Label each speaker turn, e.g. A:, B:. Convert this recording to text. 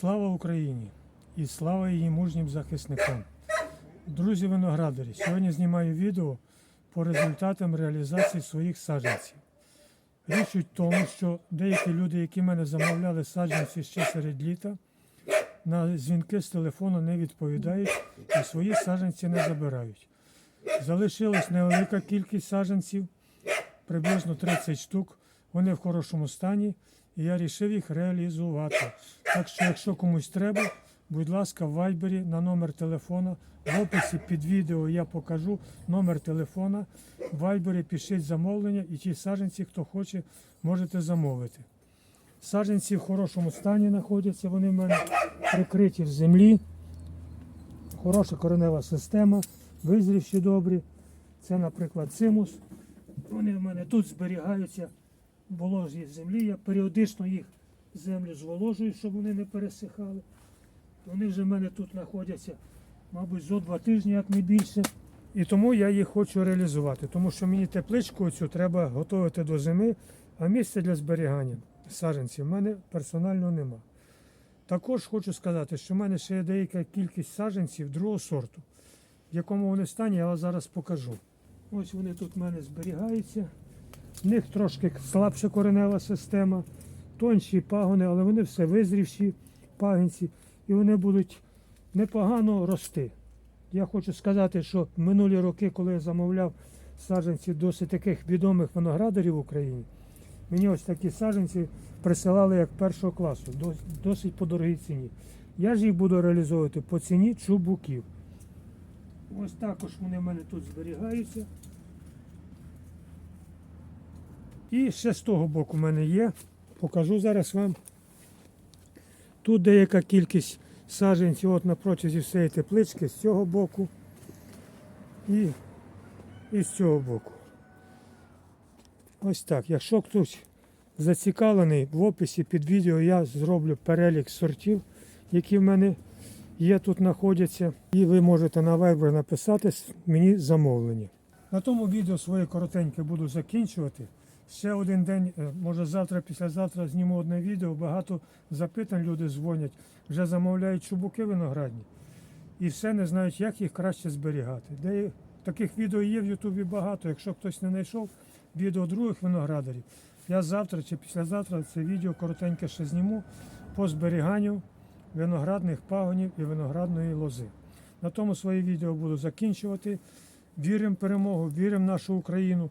A: Слава Україні і слава її мужнім захисникам. Друзі виноградарі, сьогодні знімаю відео по результатам реалізації своїх саджанців. Річ у тому, що деякі люди, які мене замовляли саджанці ще серед літа, на дзвінки з телефону не відповідають і свої саджанці не забирають. Залишилась невелика кількість саджанців, приблизно 30 штук. Вони в хорошому стані, і я вирішив їх реалізувати. Так що, якщо комусь треба, будь ласка, в вайбері на номер телефона. В описі під відео я покажу номер телефона. В вайбері пишіть замовлення і ті саджанці, хто хоче, можете замовити. Саджанці в хорошому стані знаходяться, вони в мене прикриті в землі. Хороша коренева система, визрівші добрі. Це, наприклад, цимус. Вони в мене тут зберігаються в землі. Я періодично їх землю зволожую, щоб вони не пересихали. Вони вже в мене тут знаходяться, мабуть, зо два тижні, як не більше. І тому я їх хочу реалізувати, тому що мені тепличку цю треба готувати до зими, а місця для зберігання саджанців в мене персонально нема. Також хочу сказати, що в мене ще є деяка кількість саджанців другого сорту, в якому вони стані, я вам зараз покажу. Ось вони тут в мене зберігаються. В них трошки слабша коренева система, тонші пагони, але вони все визрівші пагінці, і вони будуть непогано рости. Я хочу сказати, що минулі роки, коли я замовляв саджанці досить таких відомих виноградарів в Україні, мені ось такі саджанці присилали як першого класу, досить по дорогій ціні. Я ж їх буду реалізовувати по ціні чубуків. Ось також вони в мене тут зберігаються. І ще з того боку в мене є. Покажу зараз вам. Тут деяка кількість саджанців от на протязі всієї теплички з цього боку і, і з цього боку. Ось так. Якщо хтось зацікавлений, в описі під відео я зроблю перелік сортів, які в мене є тут знаходяться. І ви можете на Viber написати мені замовлення. На тому відео своє коротеньке буду закінчувати. Ще один день, е, може завтра, післязавтра зніму одне відео. Багато запитань люди дзвонять, вже замовляють чубуки виноградні. І все не знають, як їх краще зберігати. Де таких відео є в Ютубі багато. Якщо хтось не знайшов відео других виноградарів, я завтра чи післязавтра це відео коротеньке ще зніму по зберіганню виноградних пагонів і виноградної лози. На тому своє відео буду закінчувати. Віримо в перемогу, віримо в нашу Україну.